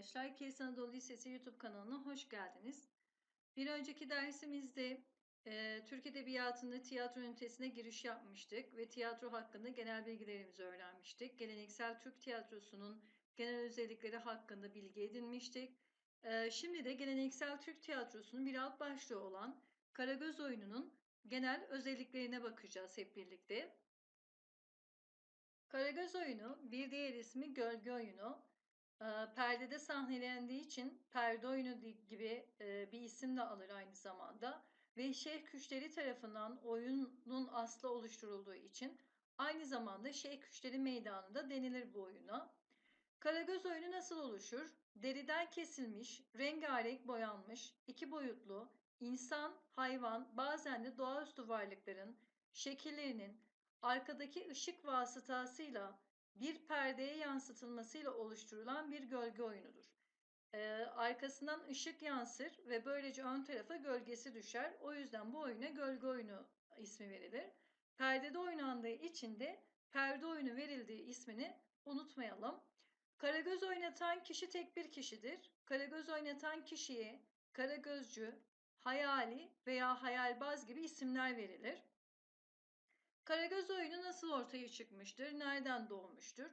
arkadaşlar. Kilis Anadolu Lisesi YouTube kanalına hoş geldiniz. Bir önceki dersimizde e, Türk Edebiyatı'nda tiyatro ünitesine giriş yapmıştık ve tiyatro hakkında genel bilgilerimizi öğrenmiştik. Geleneksel Türk tiyatrosunun genel özellikleri hakkında bilgi edinmiştik. E, şimdi de geleneksel Türk tiyatrosunun bir alt başlığı olan Karagöz oyununun genel özelliklerine bakacağız hep birlikte. Karagöz oyunu bir diğer ismi gölge oyunu. Perdede sahnelendiği için perde oyunu gibi bir isim de alır aynı zamanda. Ve Şeyh Küşleri tarafından oyunun aslı oluşturulduğu için aynı zamanda Şeyh Küşleri Meydanı'nda denilir bu oyuna. Karagöz oyunu nasıl oluşur? Deriden kesilmiş, rengarenk boyanmış, iki boyutlu, insan, hayvan, bazen de doğaüstü varlıkların şekillerinin arkadaki ışık vasıtasıyla bir perdeye yansıtılmasıyla oluşturulan bir gölge oyunudur. Ee, arkasından ışık yansır ve böylece ön tarafa gölgesi düşer. O yüzden bu oyuna gölge oyunu ismi verilir. Perdede oynandığı için de perde oyunu verildiği ismini unutmayalım. Karagöz oynatan kişi tek bir kişidir. Karagöz oynatan kişiye karagözcü, hayali veya hayalbaz gibi isimler verilir. Karagöz oyunu nasıl ortaya çıkmıştır? Nereden doğmuştur?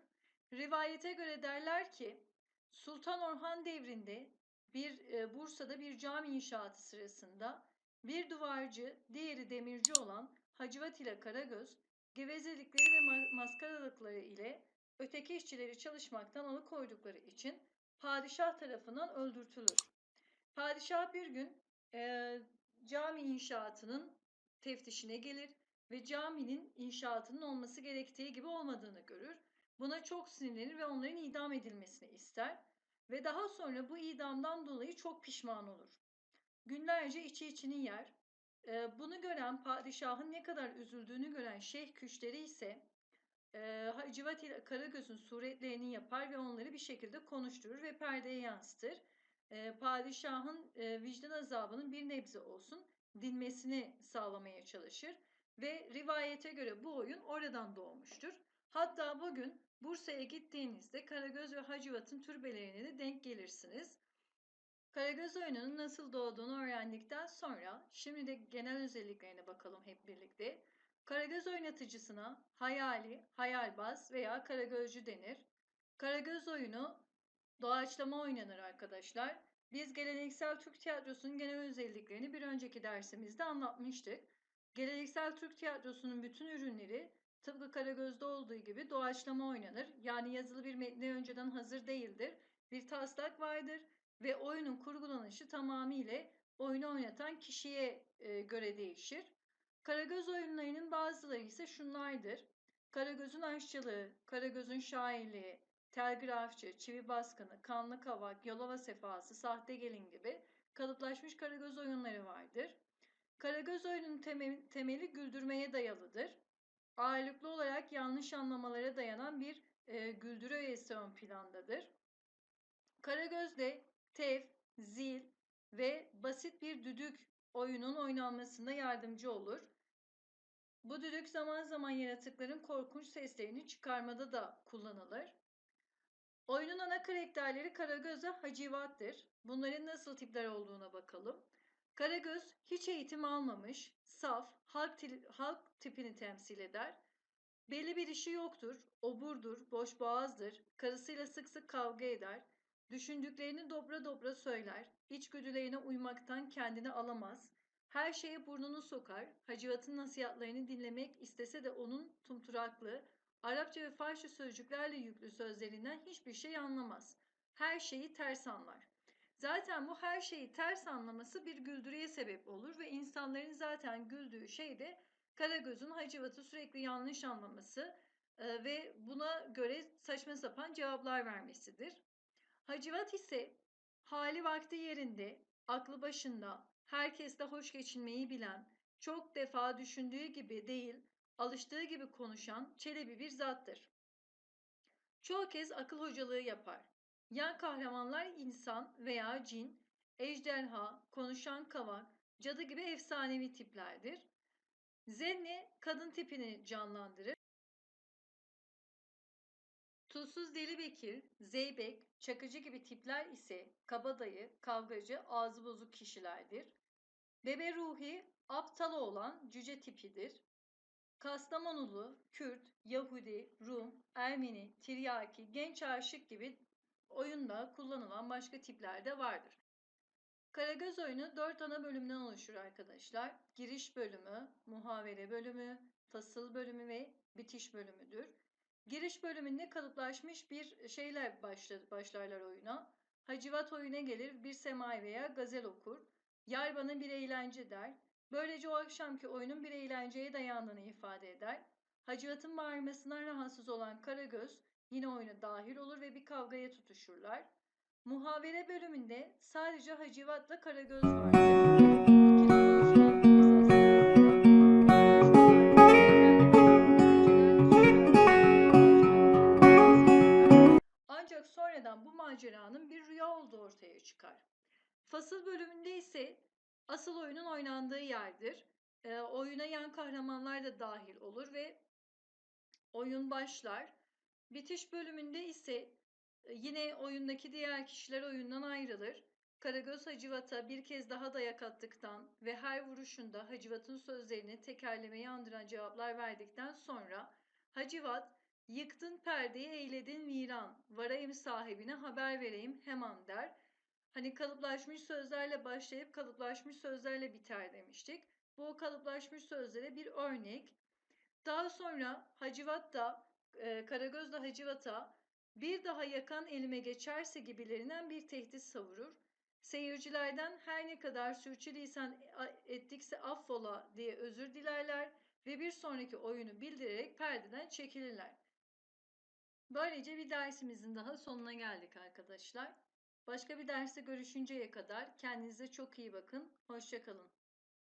Rivayete göre derler ki Sultan Orhan devrinde bir e, Bursa'da bir cami inşaatı sırasında bir duvarcı, diğeri demirci olan Hacivat ile Karagöz gevezelikleri ve maskaralıkları ile öteki işçileri çalışmaktan alıkoydukları için padişah tarafından öldürtülür. Padişah bir gün e, cami inşaatının teftişine gelir ve caminin inşaatının olması gerektiği gibi olmadığını görür. Buna çok sinirlenir ve onların idam edilmesini ister ve daha sonra bu idamdan dolayı çok pişman olur. Günlerce içi içini yer. Ee, bunu gören padişahın ne kadar üzüldüğünü gören şeyh küşleri ise e, Hacivat Karagöz'ün suretlerini yapar ve onları bir şekilde konuşturur ve perdeye yansıtır. E, padişahın e, vicdan azabının bir nebze olsun dinmesini sağlamaya çalışır ve rivayete göre bu oyun oradan doğmuştur. Hatta bugün Bursa'ya gittiğinizde Karagöz ve Hacivat'ın türbelerine de denk gelirsiniz. Karagöz oyununun nasıl doğduğunu öğrendikten sonra şimdi de genel özelliklerine bakalım hep birlikte. Karagöz oynatıcısına hayali, hayalbaz veya karagözcü denir. Karagöz oyunu doğaçlama oynanır arkadaşlar. Biz geleneksel Türk tiyatrosunun genel özelliklerini bir önceki dersimizde anlatmıştık. Geleneksel Türk tiyatrosunun bütün ürünleri tıpkı Karagöz'de olduğu gibi doğaçlama oynanır. Yani yazılı bir metni önceden hazır değildir. Bir taslak vardır ve oyunun kurgulanışı tamamıyla oyunu oynatan kişiye e, göre değişir. Karagöz oyunlarının bazıları ise şunlardır. Karagöz'ün aşçılığı, Karagöz'ün şairliği, telgrafçı, çivi baskını, kanlı kavak, yolova sefası, sahte gelin gibi kalıplaşmış Karagöz oyunları vardır. Karagöz oyunun temeli güldürmeye dayalıdır. Ağırlıklı olarak yanlış anlamalara dayanan bir e, güldürü öğesi ön plandadır. Karagöz'de tef, zil ve basit bir düdük oyunun oynanmasında yardımcı olur. Bu düdük zaman zaman yaratıkların korkunç seslerini çıkarmada da kullanılır. Oyunun ana karakterleri Karagöz ve Hacivat'tır. Bunların nasıl tipler olduğuna bakalım. Karagöz hiç eğitim almamış, saf, halk, halk tipini temsil eder. Belli bir işi yoktur, oburdur, boş boğazdır, karısıyla sık sık kavga eder, düşündüklerini dobra dobra söyler, içgüdülerine uymaktan kendini alamaz, her şeye burnunu sokar, Hacivat'ın nasihatlerini dinlemek istese de onun tumturaklı, Arapça ve Farsça sözcüklerle yüklü sözlerinden hiçbir şey anlamaz. Her şeyi ters anlar. Zaten bu her şeyi ters anlaması bir güldürüye sebep olur ve insanların zaten güldüğü şey de Karagöz'ün Hacivat'ı sürekli yanlış anlaması e, ve buna göre saçma sapan cevaplar vermesidir. Hacivat ise hali vakti yerinde, aklı başında, herkesle hoş geçinmeyi bilen, çok defa düşündüğü gibi değil, alıştığı gibi konuşan çelebi bir zattır. Çoğu kez akıl hocalığı yapar. Yan kahramanlar insan veya cin, ejderha, konuşan kavak, cadı gibi efsanevi tiplerdir. Zenne kadın tipini canlandırır. Susuz Deli Bekir, Zeybek, Çakıcı gibi tipler ise kabadayı, kavgacı, ağzı bozuk kişilerdir. Bebe Ruhi, aptal olan cüce tipidir. Kastamonulu, Kürt, Yahudi, Rum, Ermeni, Tiryaki, genç aşık gibi oyunda kullanılan başka tipler de vardır. Karagöz oyunu dört ana bölümden oluşur arkadaşlar. Giriş bölümü, muhavere bölümü, fasıl bölümü ve bitiş bölümüdür. Giriş bölümünde kalıplaşmış bir şeyler başlar, başlarlar oyuna. Hacivat oyuna gelir, bir semai veya gazel okur. Yar bana bir eğlence der. Böylece o akşamki oyunun bir eğlenceye dayandığını ifade eder. Hacivat'ın bağırmasından rahatsız olan Karagöz yine oyuna dahil olur ve bir kavgaya tutuşurlar. Muhavere bölümünde sadece Hacivat'la Karagöz vardır. Ancak sonradan bu maceranın bir rüya olduğu ortaya çıkar. Fasıl bölümünde ise asıl oyunun oynandığı yerdir. E, oyuna yan kahramanlar da dahil olur ve oyun başlar. Bitiş bölümünde ise e, yine oyundaki diğer kişiler oyundan ayrılır. Karagöz Hacivat'a bir kez daha dayak attıktan ve her vuruşunda Hacivat'ın sözlerini tekerlemeyi andıran cevaplar verdikten sonra Hacivat yıktın perdeyi eyledin viran varayım sahibine haber vereyim hemen der. Hani kalıplaşmış sözlerle başlayıp kalıplaşmış sözlerle biter demiştik. Bu kalıplaşmış sözlere bir örnek. Daha sonra Hacivat da e, Karagöz de Hacivat'a bir daha yakan elime geçerse gibilerinden bir tehdit savurur. Seyircilerden her ne kadar sürçülisan ettikse affola diye özür dilerler ve bir sonraki oyunu bildirerek perdeden çekilirler. Böylece bir dersimizin daha sonuna geldik arkadaşlar. Başka bir derste görüşünceye kadar kendinize çok iyi bakın. Hoşçakalın.